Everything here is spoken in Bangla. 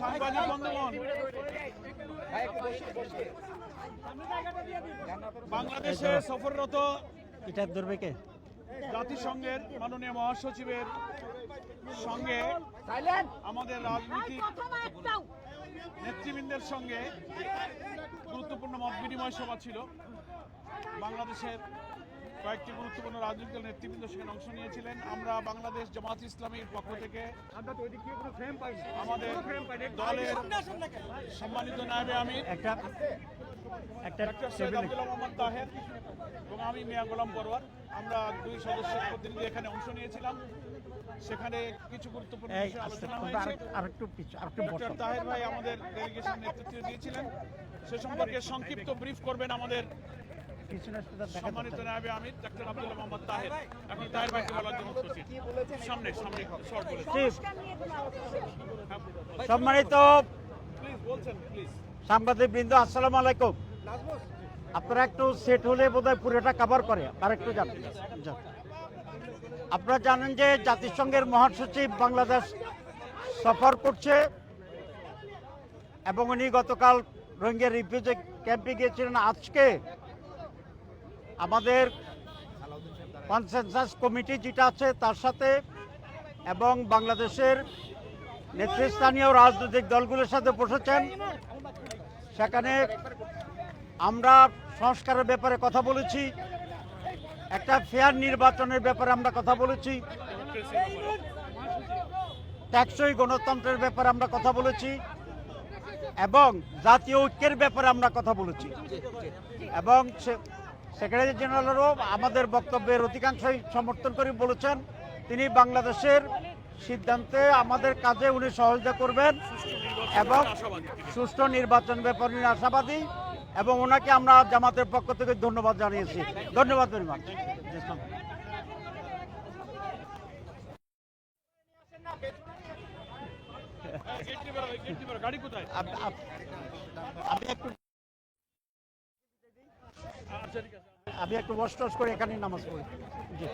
সাংবাদিক বন্ধুগণ বাংলাদেশে সফররত এটা ধরবে কে জাতিসংঘের মাননীয় মহাসচিবের সঙ্গে আমাদের রাজনৈতিক নেতৃবৃন্দের সঙ্গে গুরুত্বপূর্ণ মত বিনিময় সভা ছিল বাংলাদেশের কয়েকটি গুরুত্বপূর্ণ রাজনৈতিক দল নেতৃবৃন্দ সেখানে অংশ নিয়েছিলেন। আমরা বাংলাদেশ জামাত ইসলামীর পক্ষ থেকে আমাদের দলের সম্মানিত নায়বে সৈয়দ মোহাম্মদ তাহের এবং আমি মিয়া গোলাম পরওয়ার। আমরা দুই সদস্যের প্রতিনিধি এখানে অংশ নিয়েছিলাম। সেখানে কিছু গুরুত্বপূর্ণ বিষয় আলোচনা হয়েছে। ডক্টর তাহের ভাই আমাদের ডেলিগেশন নেতৃত্ব দিয়েছিলেন। সে সম্পর্কে সংক্ষিপ্ত ব্রিফ করবেন আমাদের সম্মানিত যাচ্ছে। আমির ডক্টর আব্দুল্লাহ মোহাম্মদ তাহের। এখন তাহের ভাইকে বলার জন্য সামনে সামনে শর্ট বলে সম্মানিত প্লিজ বলছেন প্লিজ সাংবাদিক বৃন্দ আসসালামু আলাইকুম। আপনারা একটু সেট হলে বোধহয় পুরোটা কভার করে আর একটু যান। আপনারা জানেন যে জাতিসংঘের মহাসচিব বাংলাদেশ সফর করছে এবং উনি গতকাল রোহিঙ্গা রিফিউজি ক্যাম্পে গিয়েছিলেন। আজকে আমাদের কনসেনসাস কমিটি যেটা আছে তার সাথে এবং বাংলাদেশের নেতৃস্থানীয় রাজনৈতিক দলগুলোর সাথে বসেছেন। সেখানে আমরা সংস্কারের ব্যাপারে কথা বলেছি, একটা ফেয়ার নির্বাচনের ব্যাপারে আমরা কথা বলেছি টেকসই গণতন্ত্রের ব্যাপারে আমরা কথা বলেছি এবং জাতীয় ঐক্যের ব্যাপারে আমরা কথা বলেছি। এবং সেক্রেটারি জেনারেলও আমাদের বক্তব্যের অধিকাংশই সমর্থন করে বলেছেন। তিনি বাংলাদেশের সিদ্ধান্তে আমাদের কাজে উনি সহযোগিতা করবেন এবং সুষ্ঠু নির্বাচন ব্যাপারে আশাবাদী এবং ওনাকে আমরা জামাতের পক্ষ থেকে ধন্যবাদ জানিয়েছি। ধন্যবাদ very much. Yes, আমি একটু বস টস করে এখানে নামাজ পড়ি জি।